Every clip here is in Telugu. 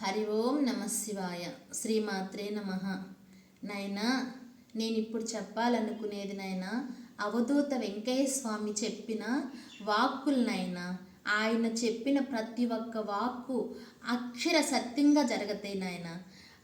హరి ఓం నమ శివాయ. శ్రీమాత్రే నమ. నైనా నేను ఇప్పుడు చెప్పాలనుకునేది నైనా అవధూత వెంకయ్య స్వామి చెప్పిన వాక్కులనైనా ఆయన చెప్పిన ప్రతి ఒక్క వాక్కు అక్షర సత్యంగా జరుగుతాయి నాయన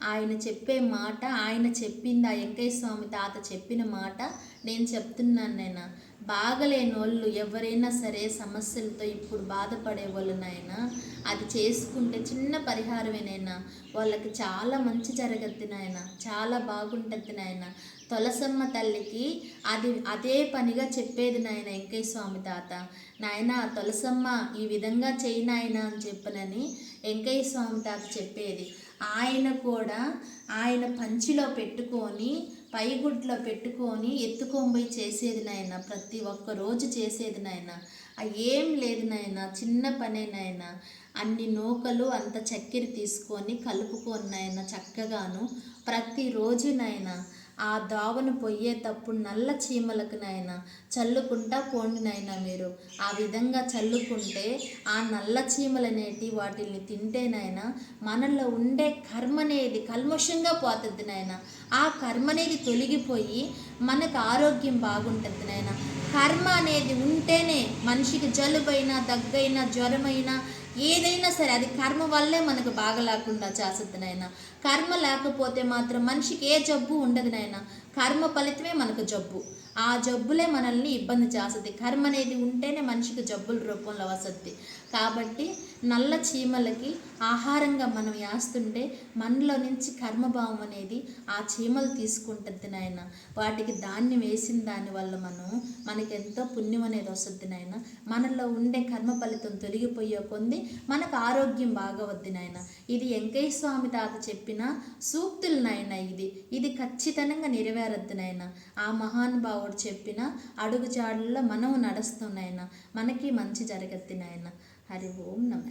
ఆయన చెప్పే మాట ఆయన చెప్పింది ఆ వెంకయ్య స్వామి తాత చెప్పిన మాట నేను చెప్తున్నాను నాయన. బాగలేని వాళ్ళు ఎవరైనా సరే సమస్యలతో ఇప్పుడు బాధపడే వాళ్ళు నాయన. అది చేసుకుంటే చిన్న పరిహారమేనైనా వాళ్ళకి చాలా మంచి జరగద్ది నాయన. చాలా బాగుంటుంది నాయన. తులసమ్మ తల్లికి అది అదే పనిగా చెప్పేది నాయన వెంకయ్య స్వామి తాత. నాయన తులసమ్మ ఈ విధంగా చేయి నాయన అని చెప్పనని వెంకయ్య స్వామి తాత చెప్పేది. ఆయన కూడా ఆయన పంచిలో పెట్టుకొని పైగుడ్లో పెట్టుకొని ఎత్తుకొని పోయి చేసేది నాయన. ప్రతి ఒక్క రోజు చేసేది నాయన. ఏం లేదు నాయన చిన్న పనే నాయన. అన్ని నూకలు అంత చక్కెర తీసుకొని కలుపుకొని నాయన చక్కగాను ప్రతిరోజు నాయన ఆ దావను పొయ్యేటప్పుడు నల్ల చీమలకు నాయన చల్లుకుంటా పోండి నాయన మీరు. ఆ విధంగా చల్లుకుంటే ఆ నల్ల చీమలనేటి వాటిల్ని వాటిని తింటే మనలో ఉండే కర్మ అనేది కల్మషంగా పోతుంది నాయన. ఆ కర్మ అనేది తొలగిపోయి మనకు ఆరోగ్యం బాగుంటుంది నాయన. కర్మ అనేది ఉంటేనే మనిషికి జలుబైనా దగ్గైనా జ్వరమైనా ఏదైనా సరే అది కర్మ వల్లే మనకు బాగలేకుండా చేస్తుంది నాయన. కర్మ లేకపోతే మాత్రం మనిషికి ఏ జబ్బు ఉండదు నాయన. కర్మ ఫలితమే మనకు జబ్బు. ఆ జబ్బులే మనల్ని ఇబ్బంది చేస్తుంది. కర్మ అనేది ఉంటేనే మనిషికి జబ్బుల రూపంలో వస్తుంది. కాబట్టి నల్ల చీమలకి ఆహారంగా మనం వేస్తుంటే మనలో నుంచి కర్మభావం అనేది ఆ చీమలు తీసుకుంటుంది నాయన. వాటికి ధాన్యం వేసిన దానివల్ల మనం మనకెంతో పుణ్యం అనేది వస్తుంది నాయన. మనలో ఉండే కర్మ ఫలితం తొలగిపోయే కొంది మనకు ఆరోగ్యం బాగా వద్ది నాయన. ఇది వెంకయ్య స్వామి తాత చెప్పిన సూక్తులు నాయన ఇది. ఇది ఖచ్చితంగా నెరవేరద్దు నాయన. ఆ మహానుభావుడు చెప్పిన అడుగుజాడల్లో మనం నడుస్తున్నాయన మనకి మంచి జరగద్ది నాయన. హరి ఓం నమ